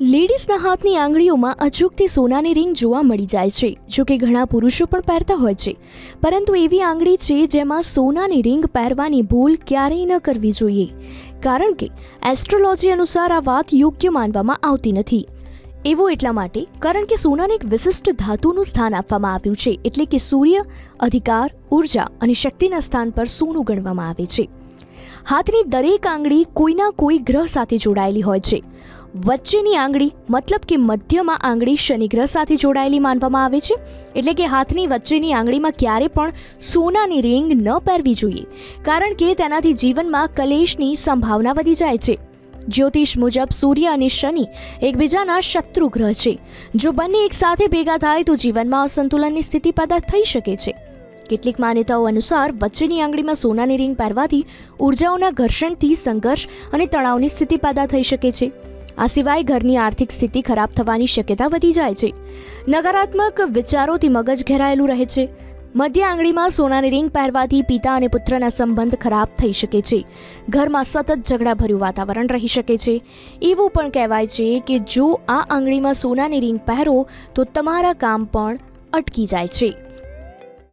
લેડીઝના હાથની આંગળીઓમાં અચૂકથી સોનાની રિંગ જોવા મળી જાય છે, જો કે ઘણા પુરુષો પણ પહેરતા હોય છે. પરંતુ એવી આંગળી છે જેમાં સોનાની રિંગ પહેરવાની ભૂલ ક્યારેય ન કરવી જોઈએ, કારણ કે એસ્ટ્રોલોજી અનુસાર આ વાત યોગ્ય માનવામાં આવતી નથી. એવું એટલા માટે, કારણ કે સોનાને એક વિશિષ્ટ ધાતુનું સ્થાન આપવામાં આવ્યું છે, એટલે કે સૂર્ય, અધિકાર, ઊર્જા અને શક્તિના સ્થાન પર સોનું ગણવામાં આવે છે. હાથની દરેક આંગળી કોઈના કોઈ ગ્રહ સાથે જોડાયેલી હોય છે. વચ્ચેની આંગળી મતલબ કે મધ્યમાં આંગળી શનિ ગ્રહ સાથે જોડાયેલી માનવામાં આવે છે. એટલે કે હાથની વચ્ચેની આંગળીમાં ક્યારે પણ સોનાની રિંગ ન પહેરવી જોઈએ, કારણ કે તેનાથી જીવનમાં કલેશની સંભાવના વધી જાય છે. જ્યોતિષ મુજબ સૂર્ય અને શનિ એકબીજાના શત્રુ ગ્રહ છે. જો બંને એકસાથે ભેગા થાય તો જીવનમાં અસંતુલનની સ્થિતિ પેદા થઈ શકે છે. કેટલીક માન્યતાઓ અનુસાર વચ્ચેની આંગળીમાં સોનાની રિંગ પહેરવાથી ઉર્જાઓના ઘર્ષણથી સંઘર્ષ અને તણાવની સ્થિતિ પેદા થઈ શકે છે. આ સિવાય ઘરની આર્થિક સ્થિતિ ખરાબ થવાની શક્યતા વધી જાય છે. નકારાત્મક વિચારોથી મગજ ઘેરાયેલું રહે છે. મધ્ય આંગળીમાં સોનાની રિંગ પહેરવાથી પિતા અને પુત્રના સંબંધ ખરાબ થઈ શકે છે. ઘરમાં સતત ઝઘડાભર્યું વાતાવરણ રહી શકે છે. એવું પણ કહેવાય છે કે જો આ આંગળીમાં સોનાની રિંગ પહેરો તો તમારા કામ પણ અટકી જાય છે.